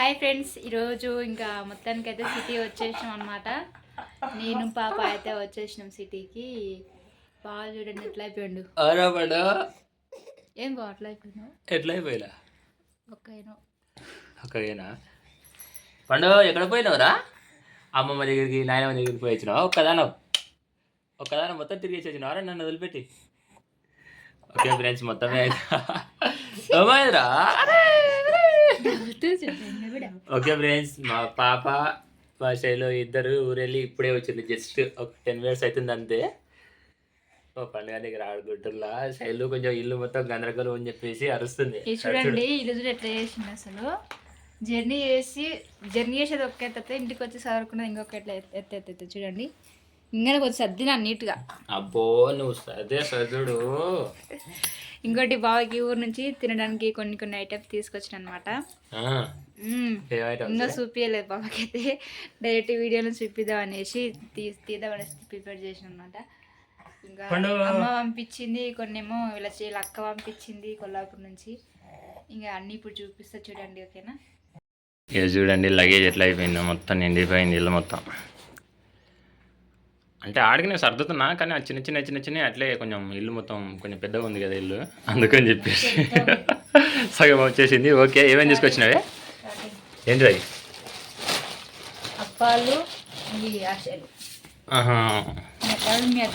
Hi friends ఈరోజు ఇంకా మొత్తానికి అయితే సిటీ వచ్చేసినాం అనమాట నేను పాప అయితే వచ్చేసినాం సిటీకి. బాగా చూడండి ఎట్లా అయిపోయాడు? ఏం బాగా అట్లా అయిపోయినావు ఎట్లా అయిపోయినా? ఒక్కగేనా పండు ఎక్కడ పోయినావురా? అమ్మమ్మ దగ్గరికి నాయనమ్మ దగ్గరికి పోయి వచ్చినావా ఒక్కదానం. ఒక్కదానం మొత్తం తిరిగేసి వచ్చినావరా నన్ను వదిలిపెట్టి. ఓకే ఫ్రెండ్స్ మొత్తమే. అయితే ఓకే ఫ్రెండ్స్ మా పాప మా శైలు ఇద్దరు ఊరెళ్ళి ఇప్పుడే వచ్చింది. జస్ట్ ఒక టెన్ మినిట్స్ అవుతుంది అంతే. ఓ పండుగ దగ్గర ఆడుకుంటున్నా శైలు కొంచెం ఇల్లు మొత్తం గందరగోళం అని చెప్పేసి అరుస్తుంది. చూడండి ఇల్లు చూడు ఎట్లా చేసింది అసలు. జర్నీ చేసి జర్నీ చేసేది ఒకే ఇంటికి వచ్చి చదువుకున్నది ఇంకొక ఎట్లా ఎత్తే ఎత్తే చూడండి. ఇంకా కొంచెం సర్దినా నీట్గా. అబ్బో నువ్వు అదే సదుడు ఇంకోటి బావకి ఊరు నుంచి తినడానికి కొన్ని కొన్ని ఐటమ్స్ తీసుకొచ్చిన అనమాట ఇంకా చూపించలేదు బాబాకి అయితే డైరెక్ట్ వీడియోలో చూపిద్దాం అనేసి తీద్దాం అనేసి ప్రిపేర్ చేసిన అనమాట ఇంకా. అమ్మ పంపించింది కొన్నేమో వీళ్ళ వీళ్ళ అక్క పంపించింది కొల్లాపూర్ నుంచి. ఇంకా అన్ని ఇప్పుడు చూపిస్తా చూడండి ఓకేనా? ఇక చూడండి లగేజ్ ఎట్లా అయిపోయిందో మొత్తం నిండిపోయింది ఇల్లు మొత్తం. అంటే ఆడికి నేను సర్దుతున్నా కానీ ఆ చిన్న చిన్న చిన్న చిన్న అట్లే కొంచెం ఇల్లు మొత్తం కొంచెం పెద్దగా ఉంది కదా ఇల్లు. అందుకని చెప్పేసి సగం వచ్చేసింది. ఓకే ఏమేమి తీసుకొచ్చినావే? ఏంటి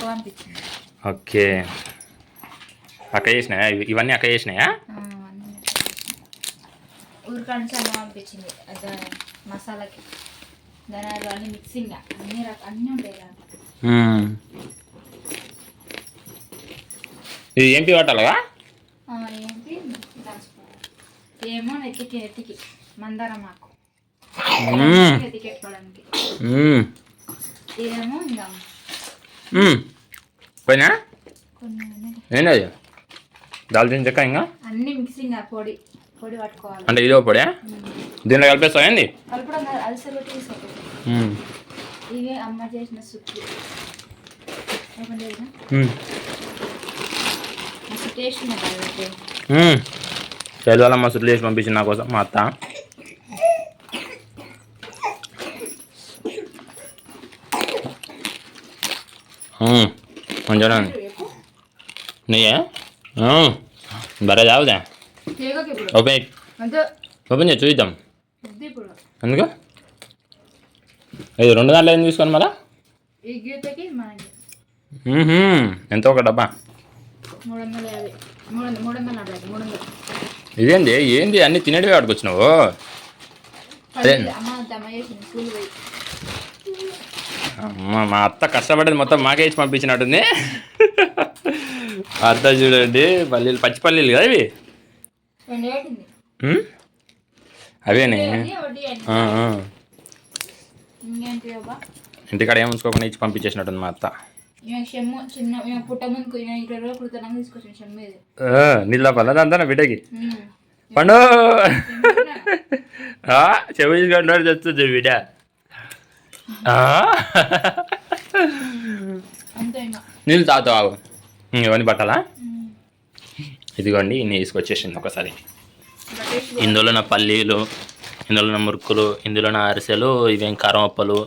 పంపించింది ఓకే. అక్క చేసినాయా? ఇవి- ఇవన్నీ అక్క చేసినాయా? అమ్మ పంపించింది. అదే మసాలాకి. ధనాలు అన్ని మిక్సింగ్ అన్ని రక అన్నీ ఉంటాయి. ఇది ఏంటి దాచుకోవాలి ఏమో నెత్తికి నెత్తికి. మందారం. నెత్తికి. ఇదేమో ఇంకా మ్మ్. పోయినా. ఏంటది దాల్చిన చెక్క ఇంకా? అన్ని మిక్సింగ్ పొడి. పొడి పట్టుకోవాలి. అంటే ఇదో పొడే దీంట్లో కలిపేస్తావు ఏంది? కలపడం అలసలు. ఇవే అమ్మ చేసిన సుప్పు ఓపెన్ చేసిన? మ్మ్. మస్తు టేస్ట్ ఉన్నాయి కాబట్టి మ్మ్. శైలు వాళ్ళ మా సుట్లు చేసి పంపించింది నా కోసం మా అత్త. మ్మ్. మంచిగా ఉంది. నీయే? బరే చావుదా తేగకి ఇప్పుడు. ఓపెన్ అంతే. ఓపెన్ చేసి చూద్దాం. వద్దు ఇప్పుడు. ఎందుకు? ఇది రెండు దాంట్లో ఏం తీసుకోండి మళ్ళా? మ్మ్హ్మ్. ఎంతో ఒక డబ్బా? ఇదేంది? ఏంది? అన్ని తినేటివి అమ్మ మా అత్త కష్టపడేది మొత్తం మాకే ఇచ్చి పంపించినట్టుంది. అత్త చూడండి పల్లీలు పచ్చి పల్లీలు కదా ఇవి? అవేనే వడ్డీ అని ఆ, ఆ. ఇంకేంటి బాబా ఇంటికాడ ఏం ఉంచుకోకుండా ఇచ్చి పంపించేసినట్టుంది మా అత్త. నీళ్ళ పల్ల అంతా బిడ్డకి. పండు! చెవి తెస్తుంది బిడ్డ. నీళ్ళు తాగుతావు ఇవన్నీ పట్టాలా. ఇదిగోండి ఇన్ని తీసుకొచ్చేసింది ఒకసారి. ఇందులో నా పల్లీలు ఇందులో మురుకులు ఇందులో అరిసెలు ఇవేం కారమప్పలు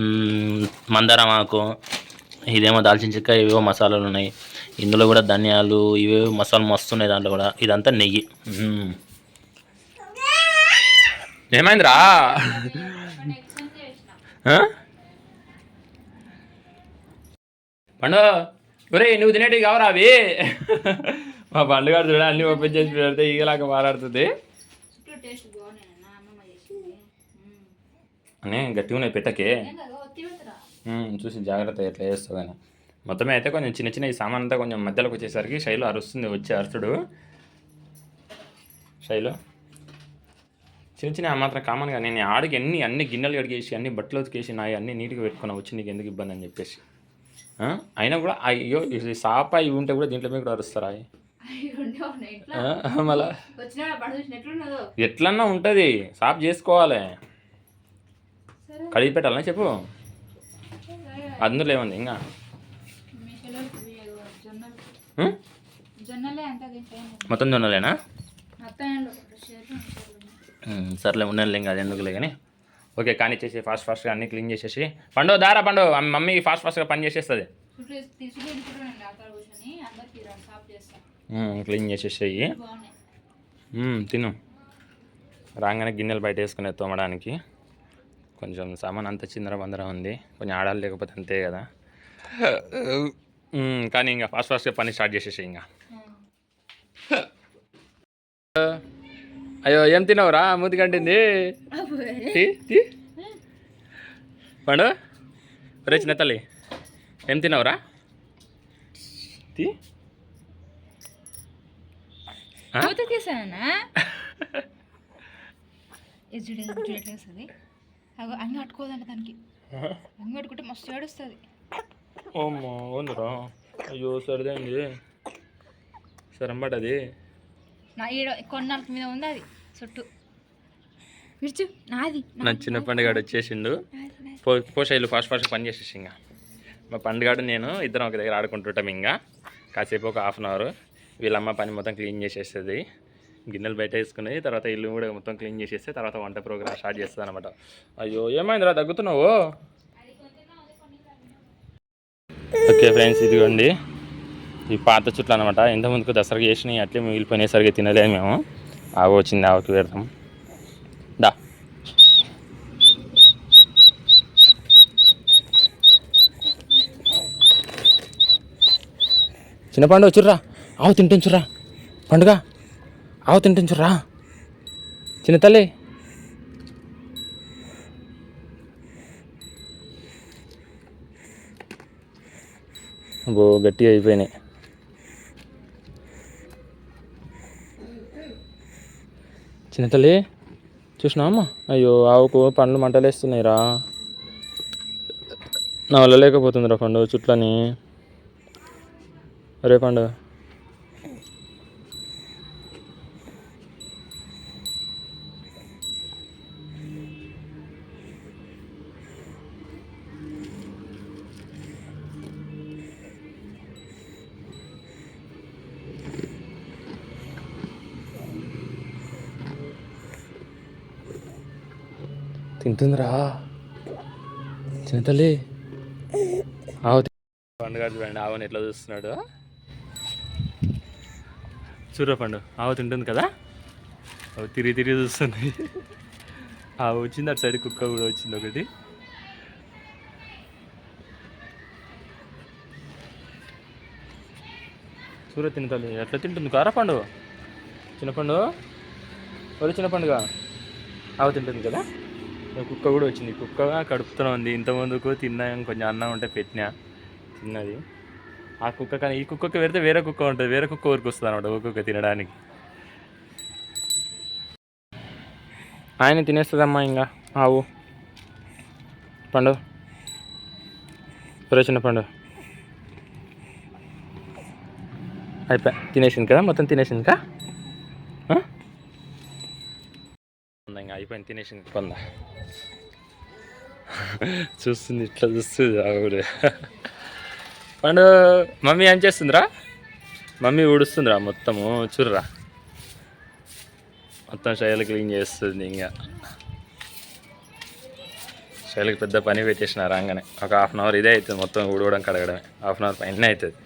మ్మ్, మందారం ఆకు ఇదేమో దాల్చిన చెక్క ఇవేవో మసాలాలు ఉన్నాయి. ఇందులో కూడా ధనియాలు ఇవేవో మసాలా మస్తున్నాయి దాంట్లో కూడా. ఇదంతా నెయ్యి. ఏమైందిరా? పండు ఒరే నువ్వు తినేటివి కావరా అవి? మా పండుగ చూడ అన్నీ ఓపెన్ చేసి పెడితే ఈగలాగా మాట్లాడుతుంది. టేస్ట్ బాగున్నాయి నా అమ్మమ్మ చేసింది. ఉమ్. అని గట్టిగా ఉన్నాయి పెట్టకే. చూసి జాగ్రత్త ఎట్లా చేస్తావు కానీ మొత్తం అయితే కొంచెం చిన్న చిన్న ఈ సామాన్ అంతా కొంచెం మధ్యలోకి వచ్చేసరికి శైలు అరుస్తుంది వచ్చి అరుచుడు శైలు. చిన్న చిన్న ఆ మాత్రం కామన్గా నేను ఆడికి అన్ని అన్ని గిన్నెలు కడిగేసి అన్ని బట్టలు ఉతికేసి నాయి అన్ని నీట్గా పెట్టుకున్నా వచ్చి నీకు ఎందుకు ఇబ్బంది అని చెప్పేసి? అయినా కూడా అయ్యో సాప ఇవి ఉంటే కూడా దీంట్లో మీద కూడా అరుస్తారా? మళ్ళా ఎట్లన్నా ఉంటుంది. సాఫ్ చేసుకోవాలి. కడిగి పెట్టాలని చెప్పు? అందులో ఏముంది? ఇంకా. మొత్తం జొన్నలేనా? సర్లే ఉన్నాను ఇంకా అది ఎందుకులే కానీ. ఓకే కానీ చేసి ఫాస్ట్ ఫాస్ట్గా అన్నీ క్లీన్ చేసేసి. పండు దారా పండు మమ్మీ ఫాస్ట్ ఫాస్ట్గా పని చేసేస్తుంది. క్లీన్ చేసేసేయి. తిను. రాగానే గిన్నెలు బయట వేసుకునే తోమడానికి. కొంచెం సామాన్ అంత చిందర బందర ఉంది. కొంచెం ఆడాలి లేకపోతే అంతే కదా. కానీ ఇంకా ఫాస్ట్ ఫాస్ట్గా పని స్టార్ట్ చేసేసి ఇంకా. అయ్యో ఏం తిన్నావురా మూతి కంటింది. పండు? ఒరే చిన్న తల్లి ఏం తిన్నావురా? తీ తీసానా ఇది చూడ చూడట్లేదు వస్తుంది అగో కట్టుకోదంట దానికి అంగ కట్టుకుంటే మస్తు ఏడుస్తుంది. అమ్మా ఉందిరా. అయ్యో సరిదే అండి సరే పడ్డది నా ఈడ కొన్నాళ్ళకి మీద ఉంది అది చుట్టూ. విడుచు నాది నా చిన్న పండుగాడు వచ్చేసిండు. పో పోషాయిలు ఫాస్ట్ ఫాస్ట్ పని చేసేసి ఇంకా. మా పండుగాడు నేను ఇద్దరం ఒక దగ్గర ఆడుకుంటుంటాం ఇంకా. కాసేపు ఒక హాఫ్ అన్ అవర్. వీళ్ళమ్మ పని మొత్తం క్లీన్ చేసేస్తుంది గిన్నెలు బయట వేసుకుని తర్వాత ఇల్లు కూడా మొత్తం క్లీన్ చేసేస్తే తర్వాత వంట ప్రోగ్రామ్ స్టార్ట్ చేస్తుంది అనమాట అయ్యో ఏమైందిరా? తగ్గుతున్నావు? ఓకే ఫ్రెండ్స్ ఇదిగోండి. ఈ పాత చుట్లు అనమాట ఇంతకుముందుకు దసరాకి చేసినవి అట్లే మిగిలిపోయినసరిగా తినలేదు మేము. ఆవు వచ్చింది ఆవుకి పెడతాం. దా. చిన్న పండు వచ్చిర్రా? ఆవు తింటుంచురా పండుగ. ఆవు తింటుంచురా చిన్న తల్లి. బో గట్టిగా అయిపోయినాయి. చిన్న తల్లి చూసినామా అయ్యో ఆవుకు పండ్లు మంటలేస్తున్నాయిరా. నా వల్ల లేకపోతుందిరా పండు చుట్లని. అరే పండు. తింటుందిరా. చిన్న తల్లి ఆవు పండుగ చూడండి ఆవుని ఎట్లా చూస్తున్నాడు. చూడ పండు ఆవు తింటుంది కదా? అవి తిరిగి తిరిగి చూస్తుంది. ఆవు వచ్చింది అటు సైడ్ కుక్క కూడా వచ్చింది ఒకటి. చూడ తిన తల్లి ఎట్లా తింటుంది? కారా పండు? చిన్న పండు? ఒరే చిన్న పండుగ. ఆవు తింటుంది కదా? కుక్క కూడా వచ్చింది. కుక్క కడుపుతూనే ఉంది ఇంతకుముందుకు తిన్నా కొంచెం అన్నం ఉంటే పెట్టినా. తిన్నది. ఆ కుక్క కానీ ఈ కుక్కకి పెడితే వేరే కుక్క ఉంటుంది. వేరే కుక్క ఊరికి వస్తుంది అనమాట ఒక్కొక్క తినడానికి. ఆయన తినేస్తుందమ్మా ఇంకా ఆవు. పండు. ఒరే పండు. అయిపోయా తినేసింది కదా? మొత్తం తినేసింది కా ఇంకా అయిపోయింది తినేసింది కొంద చూస్తుంది ఇట్లా చూస్తుంది ఆవిడ అండ్ మమ్మీ ఏం చేస్తుందిరా మమ్మీ ఊడుస్తుందిరా మొత్తము చూడరా మొత్తం శైలి క్లీన్ చేస్తుంది ఇంకా శైలికి పెద్ద పని పెట్టేసిన రాగానే ఒక హాఫ్ అన్ అవర్ ఇదే అవుతుంది మొత్తం ఊడవడం కడగడమే హాఫ్ అన్ అవర్ పైన అవుతుంది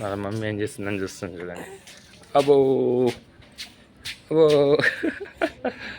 వాళ్ళ మమ్మీ ఏం చేస్తుందని చూస్తుంది చూడండి అబ్బో Whoa.